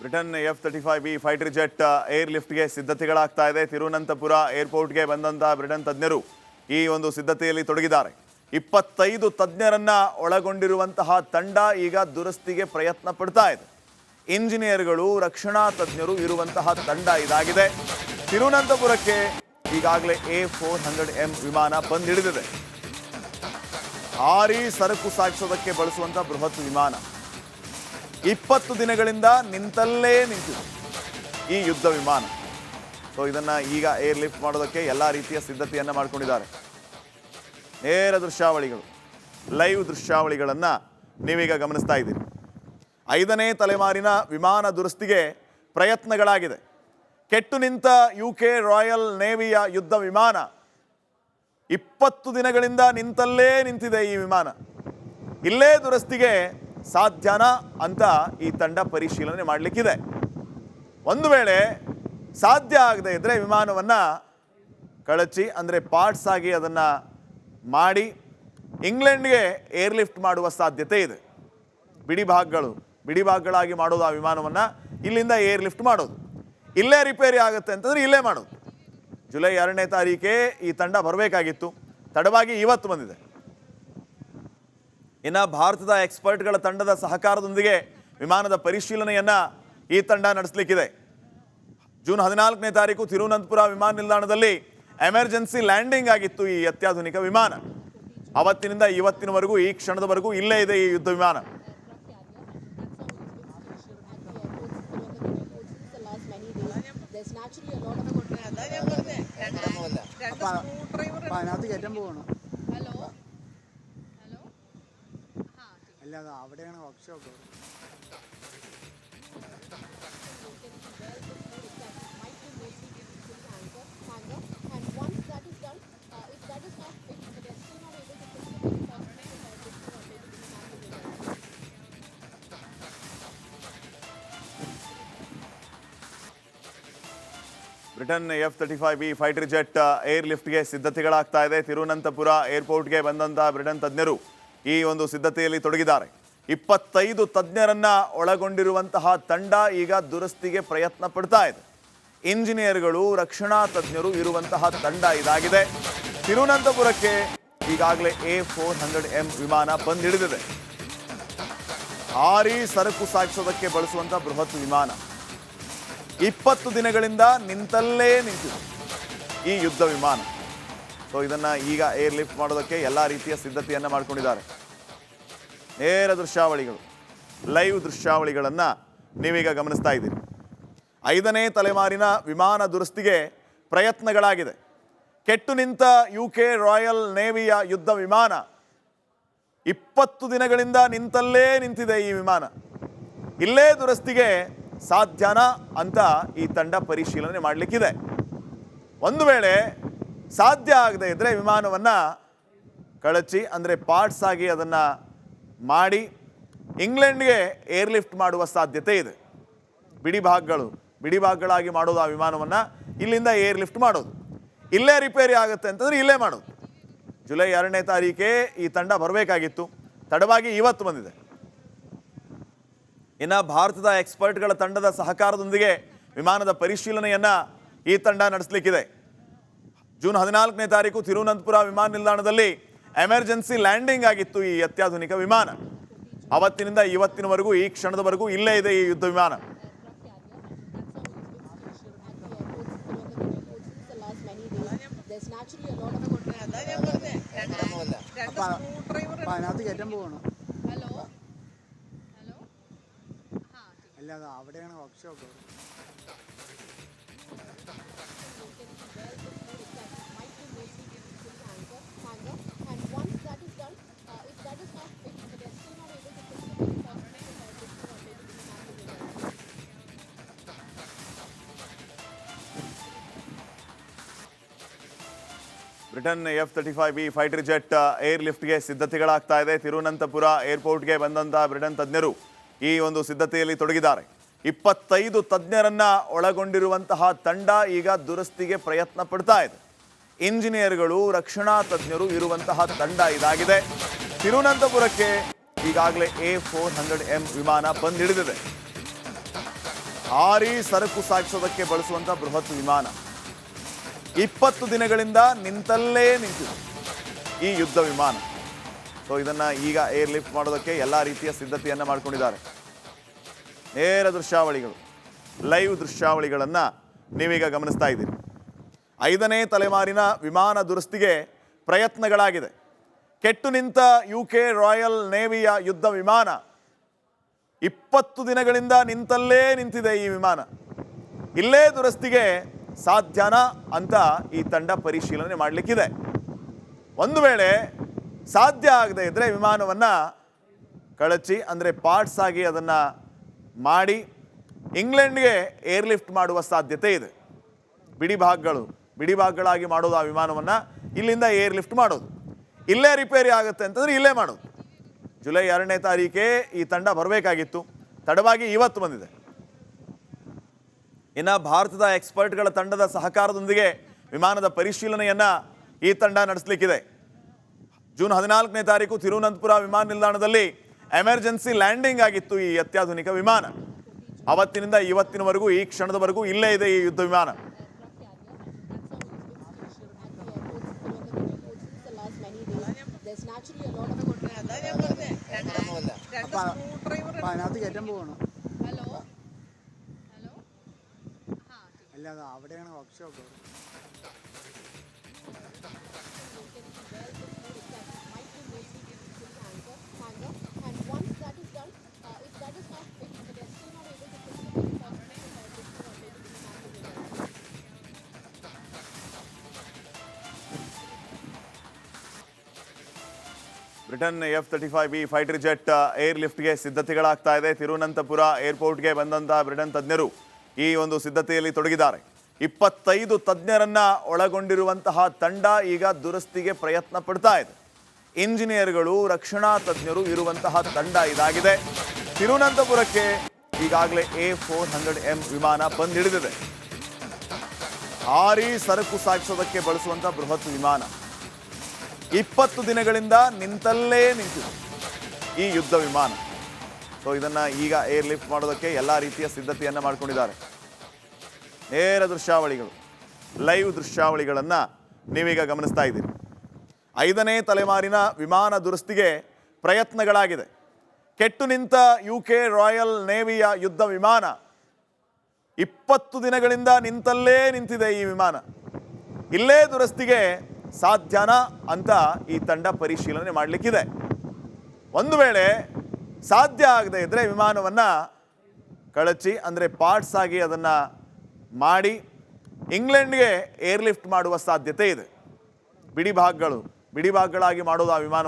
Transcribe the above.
Britain F thirty five B fighter jet air ಲಿಫ್ಟ್ಗೆ ಸಿದ್ಧತೆಗಳಾಗ್ತಾ ಇದೆ. ತಿರುವನಂತಪುರ ಏರ್ಪೋರ್ಟ್ಗೆ ಬಂದಂತಹ ಬ್ರಿಟನ್ ತಜ್ಞರು ಈ ಒಂದು ಸಿದ್ಧತೆಯಲ್ಲಿ ತೊಡಗಿದ್ದಾರೆ. ಇಪ್ಪತ್ತೈದು ತಜ್ಞರನ್ನ ಒಳಗೊಂಡಿರುವಂತಹ ತಂಡ ಈಗ ದುರಸ್ತಿಗೆ ಪ್ರಯತ್ನ ಪಡ್ತಾ ಇದೆ. ಇಂಜಿನಿಯರ್ಗಳು, ರಕ್ಷಣಾ ತಜ್ಞರು ಇರುವಂತಹ ತಂಡ ಇದಾಗಿದೆ. ತಿರುವನಂತಪುರಕ್ಕೆ ಈಗಾಗಲೇ ಎ ಫೋರ್ ಹಂಡ್ರೆಡ್ ಎಂ ವಿಮಾನ ಬಂದಿಳಿದಿದೆ. ಆರಿ ಸರಕು ಸಾಗಿಸೋದಕ್ಕೆ ಬಳಸುವಂತಹ ಬೃಹತ್ ವಿಮಾನ. ಇಪ್ಪತ್ತು ದಿನಗಳಿಂದ ನಿಂತಲ್ಲೇ ನಿಂತಿದೆ ಈ ಯುದ್ಧ ವಿಮಾನ. ಸೊ ಇದನ್ನ ಈಗ ಏರ್ ಲಿಫ್ಟ್ ಮಾಡೋದಕ್ಕೆ ಎಲ್ಲ ರೀತಿಯ ಸಿದ್ಧತೆಯನ್ನು ಮಾಡ್ಕೊಂಡಿದ್ದಾರೆ. ನೇರ ದೃಶ್ಯಾವಳಿಗಳು ಲೈವ್ ದೃಶ್ಯಾವಳಿಗಳನ್ನ ನೀವೀಗ ಗಮನಿಸ್ತಾ ಇದ್ದೀರಿ. ಐದನೇ ತಲೆಮಾರಿನ ವಿಮಾನ ದುರಸ್ತಿಗೆ ಪ್ರಯತ್ನಗಳಾಗಿದೆ. ಕೆಟ್ಟು ನಿಂತ ಯು ಕೆ ರಾಯಲ್ ನೇವಿಯ ಯುದ್ಧ ವಿಮಾನ ಇಪ್ಪತ್ತು ದಿನಗಳಿಂದ ನಿಂತಲ್ಲೇ ನಿಂತಿದೆ ಈ ವಿಮಾನ. ಇಲ್ಲೇ ದುರಸ್ತಿಗೆ ಸಾಧ್ಯನಾ ಅಂತ ಈ ತಂಡ ಪರಿಶೀಲನೆ ಮಾಡಲಿಕ್ಕಿದೆ. ಒಂದು ವೇಳೆ ಸಾಧ್ಯ ಆಗದೆ ಇದ್ದರೆ ವಿಮಾನವನ್ನು ಕಳಚಿ, ಅಂದರೆ ಪಾರ್ಟ್ಸ್ ಆಗಿ ಅದನ್ನು ಮಾಡಿ ಇಂಗ್ಲೆಂಡ್ಗೆ ಏರ್ ಲಿಫ್ಟ್ ಮಾಡುವ ಸಾಧ್ಯತೆ ಇದೆ. ಬಿಡಿ ಭಾಗಗಳು, ಬಿಡಿ ಭಾಗಗಳಾಗಿ ಮಾಡೋದು ಆ ವಿಮಾನವನ್ನು ಇಲ್ಲಿಂದ ಏರ್ ಲಿಫ್ಟ್ ಮಾಡೋದು. ಇಲ್ಲೇ ರಿಪೇರಿ ಆಗುತ್ತೆ ಅಂತಂದರೆ ಇಲ್ಲೇ ಮಾಡೋದು. ಜುಲೈ ಎರಡನೇ ತಾರೀಕೇ ಈ ತಂಡ ಬರಬೇಕಾಗಿತ್ತು. ತಡವಾಗಿ ಇವತ್ತು ಬಂದಿದೆ. ಇನ್ನು ಭಾರತದ ಎಕ್ಸ್ಪರ್ಟ್ಗಳ ತಂಡದ ಸಹಕಾರದೊಂದಿಗೆ ವಿಮಾನದ ಪರಿಶೀಲನೆಯನ್ನ ಈ ತಂಡ ನಡೆಸಲಿಕ್ಕಿದೆ. ಜೂನ್ ಹದಿನಾಲ್ಕನೇ ತಾರೀಕು ತಿರುವನಂತಪುರ ವಿಮಾನ ನಿಲ್ದಾಣದಲ್ಲಿ ಎಮರ್ಜೆನ್ಸಿ ಲ್ಯಾಂಡಿಂಗ್ ಆಗಿತ್ತು ಈ ಅತ್ಯಾಧುನಿಕ ವಿಮಾನ. ಅವತ್ತಿನಿಂದ ಇವತ್ತಿನವರೆಗೂ ಈ ಕ್ಷಣದವರೆಗೂ ಇಲ್ಲೇ ಇದೆ ಈ ಯುದ್ಧ ವಿಮಾನ. അല്ലാതെ അവിടെയാണ് workshop And once that is done, uh, if that is not fixed, if they're still not able to fix it, then possibly the fixing or maybe the dismantling will happen. Britain F thirty five B fighter jet air ಲಿಫ್ಟ್ಗೆ ಸಿದ್ಧತೆಗಳಾಗ್ತಾ ಇದೆ ತಿರುವನಂತಪುರ ಏರ್ಪೋರ್ಟ್ಗೆ ಬಂದಂತಹ Britain ತಜ್ಞರು ಈ ಒಂದು ಸಿದ್ಧತೆಯಲ್ಲಿ ತೊಡಗಿದ್ದಾರೆ. ಇಪ್ಪತ್ತೈದು ತಜ್ಞರನ್ನ ಒಳಗೊಂಡಿರುವಂತಹ ತಂಡ ಈಗ ದುರಸ್ತಿಗೆ ಪ್ರಯತ್ನ ಪಡ್ತಾ ಇದೆ. ಇಂಜಿನಿಯರ್ಗಳು, ರಕ್ಷಣಾ ತಜ್ಞರು ಇರುವಂತಹ ತಂಡ ಇದಾಗಿದೆ. ತಿರುವನಂತಪುರಕ್ಕೆ ಈಗಾಗಲೇ ಎ ಫೋರ್ ಹಂಡ್ರೆಡ್ ಎಂ ವಿಮಾನ ಬಂದಿಡಿದಿದೆ ಭಾರಿ ಸರಕು ಸಾಗಿಸೋದಕ್ಕೆ ಬಳಸುವಂತಹ ಬೃಹತ್ ವಿಮಾನ. ಇಪ್ಪತ್ತು ದಿನಗಳಿಂದ ನಿಂತಲ್ಲೇ ನಿಂತಿದೆ ಈ ಯುದ್ಧ ವಿಮಾನ. ಸೊ ಇದನ್ನ ಈಗ ಏರ್ ಲಿಫ್ಟ್ ಮಾಡೋದಕ್ಕೆ ಎಲ್ಲ ರೀತಿಯ ಸಿದ್ಧತೆಯನ್ನ ಮಾಡ್ಕೊಂಡಿದ್ದಾರೆ. ನೇರ ದೃಶ್ಯಾವಳಿಗಳು ಲೈವ್ ದೃಶ್ಯಾವಳಿಗಳನ್ನ ನೀವೀಗ ಗಮನಿಸ್ತಾ ಇದ್ದೀರಿ. ಐದನೇ ತಲೆಮಾರಿನ ವಿಮಾನ ದುರಸ್ತಿಗೆ ಪ್ರಯತ್ನಗಳಾಗಿದೆ. ಕೆಟ್ಟು ನಿಂತ ಯು ಕೆ ರಾಯಲ್ ನೇವಿಯ ಯುದ್ಧ ವಿಮಾನ ಇಪ್ಪತ್ತು ದಿನಗಳಿಂದ ನಿಂತಲ್ಲೇ ನಿಂತಿದೆ ಈ ವಿಮಾನ. ಇಲ್ಲೇ ದುರಸ್ತಿಗೆ ಸಾಧ್ಯನಾ ಅಂತ ಈ ತಂಡ ಪರಿಶೀಲನೆ ಮಾಡಲಿಕ್ಕಿದೆ. ಒಂದು ವೇಳೆ ಸಾಧ್ಯ ಆಗದೆ ಇದ್ರೆ ವಿಮಾನವನ್ನ ಕಳಚಿ, ಅಂದರೆ ಪಾರ್ಟ್ಸ್ ಆಗಿ ಅದನ್ನ ಮಾಡಿ ಇಂಗ್ಲೆಂಡ್ಗೆ ಏರ್ ಲಿಫ್ಟ್ ಮಾಡುವ ಸಾಧ್ಯತೆ ಇದೆ. ಬಿಡಿ ಭಾಗಗಳು, ಬಿಡಿ ಭಾಗಗಳಾಗಿ ಮಾಡೋದು ಆ ವಿಮಾನವನ್ನ ಇಲ್ಲಿಂದ ಏರ್ ಲಿಫ್ಟ್ ಮಾಡೋದು. ಇಲ್ಲೇ ರಿಪೇರಿ ಆಗುತ್ತೆ ಅಂತಂದ್ರೆ ಇಲ್ಲೇ ಮಾಡೋದು. ಜುಲೈ ಎರಡನೇ ತಾರೀಕೆ ಈ ತಂಡ ಬರಬೇಕಾಗಿತ್ತು. ತಡವಾಗಿ ಇವತ್ತು ಬಂದಿದೆ. ಇನ್ನು ಭಾರತದ ಎಕ್ಸ್ಪರ್ಟ್ಗಳ ತಂಡದ ಸಹಕಾರದೊಂದಿಗೆ ವಿಮಾನದ ಪರಿಶೀಲನೆಯನ್ನ ಈ ತಂಡ ನಡೆಸಲಿಕ್ಕಿದೆ. ಜೂನ್ ಹದಿನಾಲ್ಕನೇ ತಾರೀಕು ತಿರುವನಂತಪುರ ವಿಮಾನ ನಿಲ್ದಾಣದಲ್ಲಿ ಎಮರ್ಜೆನ್ಸಿ ಲ್ಯಾಂಡಿಂಗ್ ಆಗಿತ್ತು ಈ ಅತ್ಯಾಧುನಿಕ ವಿಮಾನ. ಅವತ್ತಿನಿಂದ ಇವತ್ತಿನವರೆಗೂ, ಈ ಕ್ಷಣದವರೆಗೂ ಇಲ್ಲೇ ಇದೆ ಈ ಯುದ್ಧ ವಿಮಾನ. There's naturally a Britain F thirty five B fighter jet air ಲಿಫ್ಟ್ಗೆ ಸಿದ್ಧತೆಗಳಾಗ್ತಾ ಇದೆ. ತಿರುವನಂತಪುರ ಏರ್ಪೋರ್ಟ್ಗೆ ಬಂದಂತಹ ಬ್ರಿಟನ್ ತಜ್ಞರು ಈ ಒಂದು ಸಿದ್ಧತೆಯಲ್ಲಿ ತೊಡಗಿದ್ದಾರೆ. ಇಪ್ಪತ್ತೈದು ತಜ್ಞರನ್ನ ಒಳಗೊಂಡಿರುವಂತಹ ತಂಡ ಈಗ ದುರಸ್ತಿಗೆ ಪ್ರಯತ್ನ ಪಡ್ತಾ ಇದೆ. ಇಂಜಿನಿಯರ್ಗಳು, ರಕ್ಷಣಾ ತಜ್ಞರು ಇರುವಂತಹ ತಂಡ ಇದಾಗಿದೆ. ತಿರುವನಂತಪುರಕ್ಕೆ ಈಗಾಗಲೇ ಎ ಫೋರ್ ಹಂಡ್ರೆಡ್ ಎಂ ವಿಮಾನ ಬಂದಿಳಿದಿದೆ. ಭಾರೀ ಸರಕು ಸಾಗಿಸೋದಕ್ಕೆ ಬಳಸುವಂತಹ ಬೃಹತ್ ವಿಮಾನ. ಇಪ್ಪತ್ತು ದಿನಗಳಿಂದ ನಿಂತಲ್ಲೇ ನಿಂತಿದೆ ಈ ಯುದ್ಧ ವಿಮಾನ. ಸೊ ಇದನ್ನ ಈಗ ಏರ್ ಲಿಫ್ಟ್ ಮಾಡೋದಕ್ಕೆ ಎಲ್ಲ ರೀತಿಯ ಸಿದ್ಧತೆಯನ್ನು ಮಾಡ್ಕೊಂಡಿದ್ದಾರೆ. ನೇರ ದೃಶ್ಯಾವಳಿಗಳು ಲೈವ್ ದೃಶ್ಯಾವಳಿಗಳನ್ನು ನೀವೀಗ ಗಮನಿಸ್ತಾ ಇದ್ದೀರಿ. ಐದನೇ ತಲೆಮಾರಿನ ವಿಮಾನ ದುರಸ್ತಿಗೆ ಪ್ರಯತ್ನಗಳಾಗಿದೆ. ಕೆಟ್ಟು ನಿಂತ ಯು ಕೆ ರಾಯಲ್ ನೇವಿಯ ಯುದ್ಧ ವಿಮಾನ ಇಪ್ಪತ್ತು ದಿನಗಳಿಂದ ನಿಂತಲ್ಲೇ ನಿಂತಿದೆ ಈ ವಿಮಾನ. ಇಲ್ಲೇ ದುರಸ್ತಿಗೆ ಸಾಧ್ಯನಾ ಅಂತ ಈ ತಂಡ ಪರಿಶೀಲನೆ ಮಾಡಲಿಕ್ಕಿದೆ. ಒಂದು ವೇಳೆ ಸಾಧ್ಯ ಆಗದೆ ಇದ್ದರೆ ವಿಮಾನವನ್ನು ಕಳಚಿ, ಅಂದರೆ ಪಾರ್ಟ್ಸ್ ಆಗಿ ಅದನ್ನು ಮಾಡಿ ಇಂಗ್ಲೆಂಡ್ಗೆ ಏರ್ಲಿಫ್ಟ್ ಮಾಡುವ ಸಾಧ್ಯತೆ ಇದೆ. ಬಿಡಿ ಭಾಗಗಳು, ಬಿಡಿ ಭಾಗಗಳಾಗಿ ಮಾಡೋದು ಆ ವಿಮಾನವನ್ನು ಇಲ್ಲಿಂದ ಏರ್ ಲಿಫ್ಟ್ ಮಾಡೋದು. ಇಲ್ಲೇ ರಿಪೇರಿ ಆಗುತ್ತೆ ಅಂತಂದರೆ ಇಲ್ಲೇ ಮಾಡೋದು. ಜುಲೈ ಎರಡನೇ ತಾರೀಕೇ ಈ ತಂಡ ಬರಬೇಕಾಗಿತ್ತು. ತಡವಾಗಿ ಇವತ್ತು ಬಂದಿದೆ. ಇನ್ನು ಭಾರತದ ಎಕ್ಸ್ಪರ್ಟ್ಗಳ ತಂಡದ ಸಹಕಾರದೊಂದಿಗೆ ವಿಮಾನದ ಪರಿಶೀಲನೆಯನ್ನ ಈ ತಂಡ ನಡೆಸಲಿಕ್ಕಿದೆ ಜೂನ್ ಹದಿನಾಲ್ಕನೇ ತಾರೀಕು ತಿರುವನಂತಪುರ ವಿಮಾನ ನಿಲ್ದಾಣದಲ್ಲಿ ಎಮರ್ಜೆನ್ಸಿ ಲ್ಯಾಂಡಿಂಗ್ ಆಗಿತ್ತು ಈ ಅತ್ಯಾಧುನಿಕ ವಿಮಾನ ಅವತ್ತಿನಿಂದ ಇವತ್ತಿನವರೆಗೂ ಈ ಕ್ಷಣದವರೆಗೂ ಇಲ್ಲೇ ಇದೆ ಈ ಯುದ್ಧ ವಿಮಾನ There's naturally a lot of അപ്പൊ അപ്പൊ അതിനകത്ത് കയറ്റാൻ പോവാണ് Britain F thirty five B fighter jet air ಲಿಫ್ಟ್ಗೆ ಸಿದ್ಧತೆಗಳಾಗ್ತಾ ಇದೆ. ತಿರುವನಂತಪುರ ಏರ್ಪೋರ್ಟ್ಗೆ ಬಂದಂತಹ ಬ್ರಿಟನ್ ತಜ್ಞರು. ಈ ಒಂದು ಸಿದ್ಧತೆಯಲ್ಲಿ ತೊಡಗಿದ್ದಾರೆ. ಇಪ್ಪತ್ತೈದು ತಜ್ಞರನ್ನ ಒಳಗೊಂಡಿರುವಂತಹ ತಂಡ ಈಗ ದುರಸ್ತಿಗೆ ಪ್ರಯತ್ನ ಪಡ್ತಾ ಇದೆ. ಇಂಜಿನಿಯರ್ಗಳು, ರಕ್ಷಣಾ ತಜ್ಞರು ಇರುವಂತಹ ತಂಡ ಇದಾಗಿದೆ. ತಿರುವನಂತಪುರಕ್ಕೆ ಈಗಾಗಲೇ ಎ ಫೋರ್ ಹಂಡ್ರೆಡ್ ಎಂ ವಿಮಾನ ಬಂದಿಳಿದಿದೆ. ಭಾರಿ ಸರಕು ಸಾಗಿಸೋದಕ್ಕೆ ಬಳಸುವಂತಹ ಬೃಹತ್ ವಿಮಾನ. ಇಪ್ಪತ್ತು ದಿನಗಳಿಂದ ನಿಂತಲ್ಲೇ ನಿಂತಿದೆ ಈ ಯುದ್ಧ ವಿಮಾನ. ಸೊ ಇದನ್ನ ಈಗ ಏರ್ ಲಿಫ್ಟ್ ಮಾಡೋದಕ್ಕೆ ಎಲ್ಲ ರೀತಿಯ ಸಿದ್ಧತೆಯನ್ನ ಮಾಡ್ಕೊಂಡಿದ್ದಾರೆ. ನೇರ ದೃಶ್ಯಾವಳಿಗಳು ಲೈವ್ ದೃಶ್ಯಾವಳಿಗಳನ್ನು ನೀವೀಗ ಗಮನಿಸ್ತಾ ಇದ್ದೀರಿ. ಐದನೇ ತಲೆಮಾರಿನ ವಿಮಾನ ದುರಸ್ತಿಗೆ ಪ್ರಯತ್ನಗಳಾಗಿದೆ. ಕೆಟ್ಟು ನಿಂತ ಯು ಕೆ ರಾಯಲ್ ನೇವಿಯ ಯುದ್ಧ ವಿಮಾನ ಇಪ್ಪತ್ತು ದಿನಗಳಿಂದ ನಿಂತಲ್ಲೇ ನಿಂತಿದೆ ಈ ವಿಮಾನ. ಇಲ್ಲೇ ದುರಸ್ತಿಗೆ ಸಾಧ್ಯನಾ ಅಂತ ಈ ತಂಡ ಪರಿಶೀಲನೆ ಮಾಡಲಿಕ್ಕಿದೆ. ಒಂದು ವೇಳೆ ಸಾಧ್ಯ ಆಗದೆ ಇದ್ದರೆ ವಿಮಾನವನ್ನು ಕಳಚಿ, ಅಂದರೆ ಪಾರ್ಟ್ಸ್ ಆಗಿ ಅದನ್ನು ಮಾಡಿ ಇಂಗ್ಲೆಂಡ್ಗೆ ಏರ್ಲಿಫ್ಟ್ ಮಾಡುವ ಸಾಧ್ಯತೆ ಇದೆ. ಬಿಡಿ ಭಾಗಗಳು, ಬಿಡಿ ಭಾಗಗಳಾಗಿ ಮಾಡೋದು ಆ ವಿಮಾನ